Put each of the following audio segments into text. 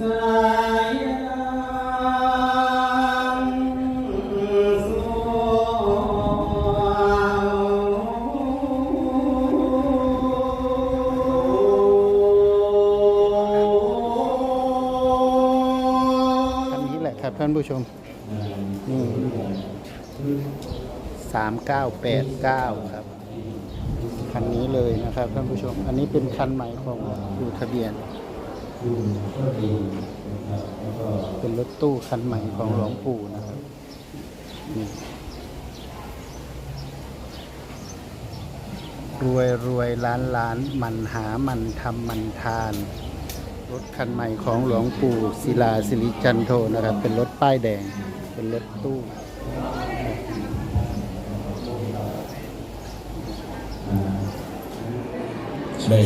สายน้ำสู่คันนี้แหละครับท่านผู้ชมนี่สามเก้าแปดเก้าครับ คันนี้เลยนะครับท่านผู้ชม อันนี้เป็นคันใหม่ของดูทะเบียน เป็นรถตู้คันใหม่ของหลวงปู่นะครับนี่รวยรวยล้านล้านมันหามันทำมันทาน รถคันใหม่ของหลวงปู่ศิลาสิริจันโทนะครับ เป็นรถป้ายแดง เป็นรถตู้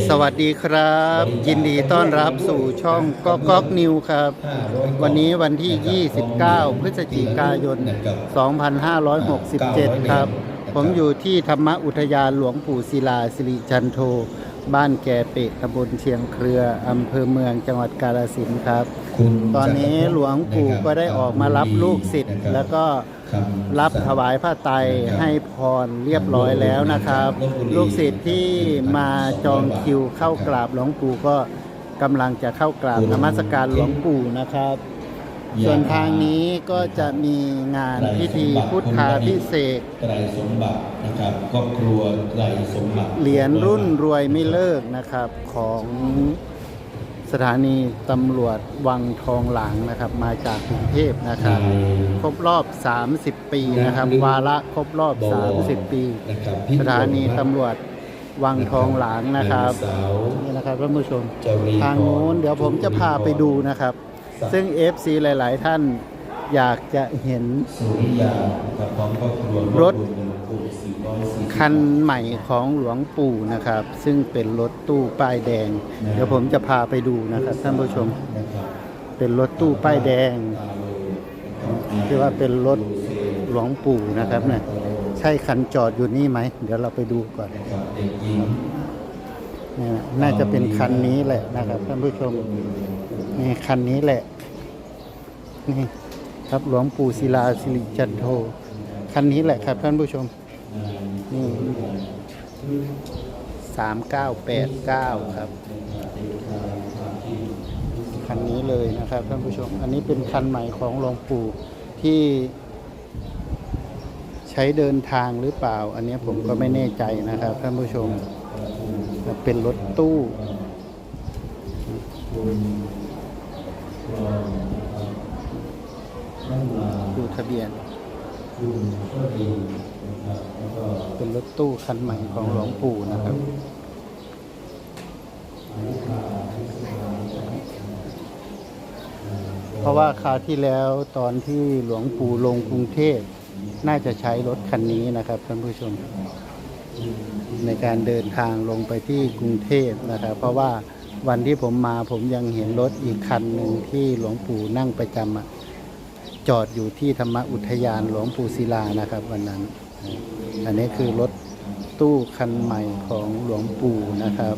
สวัสดีครับ ยินดีต้อนรับสู่ช่องก๊อกก๊อกนิวครับ วันนี้วันที่ 29 พฤศจิกายน 2567 ครับ ผมอยู่ที่ธรรมอุทยานหลวงปู่ศิลาสิริจันโท บ้านแก่เป็ดตำบลเชียงเครืออำเภอเมืองจังหวัดกาฬสินธุ์ครับ ตอนนี้หลวงปู่ก็ได้ออกมารับลูกศิษย์แล้วก็รับถวายผ้าไตรให้พรเรียบร้อยแล้วนะครับ ลูกศิษย์ที่มาจองคิวเข้ากราบหลวงปู่ก็กำลังจะเข้ากราบนมัสการหลวงปู่นะครับ ส่วนทางนี้ก็จะมีงานพิธีพุทธาพิเศษกไตรสมบัตินะครับครอบครัวไตรสมบัติ เหรียญรุ่นรวยไม่เลิกนะครับของสถานีตำรวจวังทองหลางนะครับ มาจากกรุงเทพนะครับ ครบรอบ 30 ปีนะครับ วาระครบรอบ 30 ปีนะครับสถานีตำรวจวังทองหลางนะครับนางสาวนี่นะครับท่านผู้ชมจรีพรทางโน้นเดี๋ยวผมจะพาไปดูนะครับ ซึ่ง FC หลาย ๆ ท่านอยากจะเห็นสุริยากับพร้อมครอบครัวรถวมเงินหลวงปู่440คันใหม่ของหลวงปู่นะครับ ซึ่งเป็นรถตู้ป้ายแดง เดี๋ยวผมจะพาไปดูนะครับท่านผู้ชมนะครับเป็นรถตู้ป้ายแดงตาโลนะครับที่ว่าเป็นรถหลวงปู่นะครับเนี่ยใช่คันจอดอยู่นี่ไหม เดี๋ยวเราไปดูก่อนนะครับเด็กหญิงเนี่ยนะน่าจะเป็นคันนี้แหละนะครับท่านผู้ชม นี่คันนี้แหละ นี่ครับหลวงปู่ศิลาสิริจันโท คันนี้แหละครับท่านผู้ชม นี่สามเก้าแปดเก้าครับ คันนี้เลยนะครับท่านผู้ชม อันนี้เป็นคันใหม่ของหลวงปู่ที่ใช้เดินทางหรือเปล่า อันนี้ผมก็ไม่แน่ใจนะครับท่านผู้ชม เป็นรถตู้ ดูทะเบียน เป็นรถตู้คันใหม่ของหลวงปู่นะครับเพราะว่าคราวที่แล้วตอนที่หลวงปู่ลงกรุงเทพน่าจะใช้รถคันนี้นะครับท่านผู้ชม ในการเดินทางลงไปที่กรุงเทพนะครับ เพราะว่า วันที่ผมมาผมยังเห็นรถอีกคันหนึ่งที่หลวงปู่นั่งประจำอะจอดอยู่ที่ธรรมอุทยานหลวงปู่ศิลานะครับ วันนั้น อันนี้คือรถตู้คันใหม่ของหลวงปู่นะครับ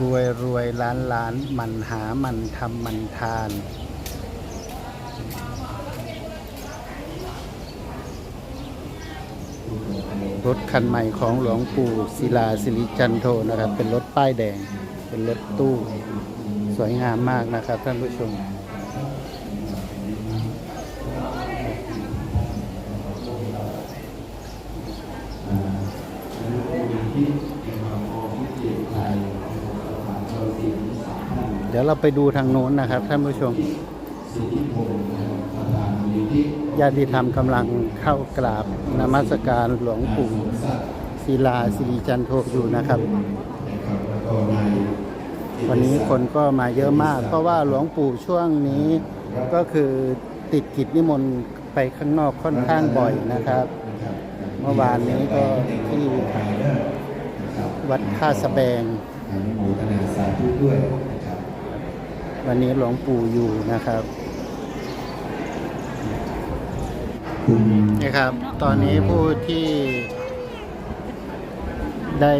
รวยรวยล้านล้านมันหามันทำมันทาน รถคันใหม่ของหลวงปู่ศิลาสิริจันโทนะครับ เป็นรถป้ายแดง เป็นรถตู้ สวยงามมากนะครับท่านผู้ชม เดี๋ยวเราไปดูทางโน้นนะครับ ท่านผู้ชมญาติธรรมกำลังเข้ากราบนมัสการหลวงปู่ศิลาสิริจันโทอยู่นะครับ วันนี้คนก็มาเยอะมาก เพราะว่าหลวงปู่ช่วงนี้ก็คือติดกิจนิมนต์ไปข้างนอกค่อนข้างบ่อยนะครับมมื่อวานนี้ก็ที่วัดท่าสแบงอนุโมทนาสาธุด้วย วันนี้หลวงปู่อยู่นะครับนี่ครับ ตอนนี้ผู้ที่ได้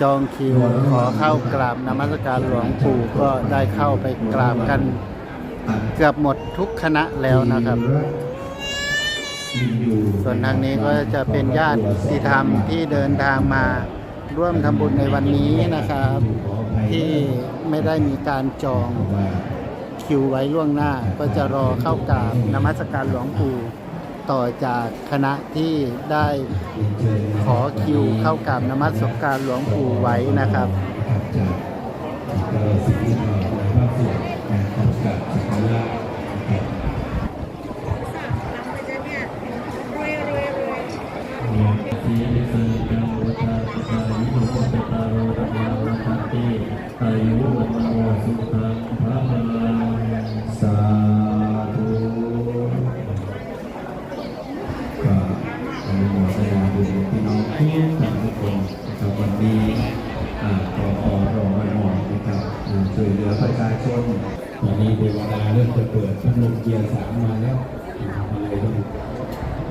จองคิวขอเข้ากราบนมัสการหลวงปู่ก็ได้เข้าไปกราบกันเกือบหมดทุกคณะแล้วนะครับ ส่วนทางนี้ก็จะเป็นญาติธรรมที่เดินทางมา ร่วมทำบุญในวันนี้นะครับ ที่ไม่ได้มีการจองคิวไว้ล่วงหน้า ก็จะรอเข้ากราบนมัสการหลวงปู่ต่อจากคณะที่ได้ขอคิวเข้ากราบนมัสการหลวงปู่ไว้นะครับจากสิ่งที่เราในภาคส่วนการทำกับสักการะ ช่วยเหลือประชาชนตอนนี้เทวดาเริ่มจะเปิดพัดลมเกียร์สามมาแล้วอะไรต้อง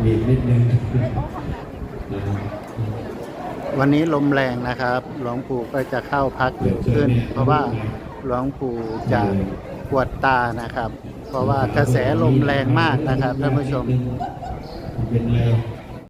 รีบนิดนึงนะครับวันนี้ลมแรงนะครับ หลวงปู่ก็จะเข้าพักเร็วขึ้น เพราะว่าหลวงปู่จะปวดตานะครับ เพราะว่ากระแสลมแรงมากนะครับท่านผู้ชมเป็นไร